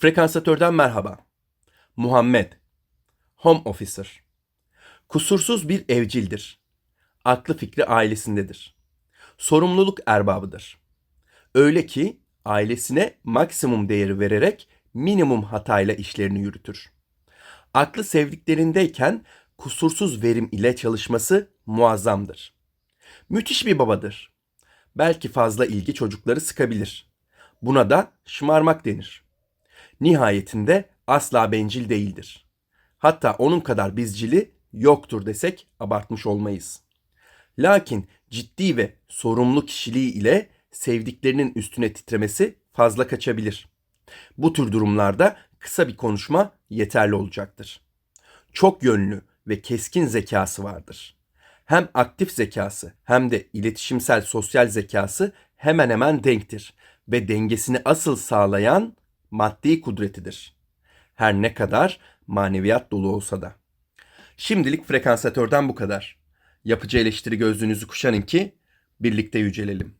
Frekansatörden merhaba. Muhammed. Home Officer. Kusursuz bir evcildir. Aklı fikri ailesindedir. Sorumluluk erbabıdır. Öyle ki ailesine maksimum değeri vererek minimum hatayla işlerini yürütür. Aklı sevdiklerindeyken kusursuz verim ile çalışması muazzamdır. Müthiş bir babadır. Belki fazla ilgi çocukları sıkabilir. Buna da şımarmak denir. Nihayetinde asla bencil değildir. Hatta onun kadar bizcili yoktur desek abartmış olmayız. Lakin ciddi ve sorumlu kişiliği ile sevdiklerinin üstüne titremesi fazla kaçabilir. Bu tür durumlarda kısa bir konuşma yeterli olacaktır. Çok yönlü ve keskin zekası vardır. Hem aktif zekası hem de iletişimsel sosyal zekası hemen hemen denktir ve dengesini asıl sağlayan maddi kudretidir. Her ne kadar maneviyat dolu olsa da. Şimdilik frekansatörden bu kadar. Yapıcı eleştiri gözlüğünüzü kuşanın ki birlikte yücelelim.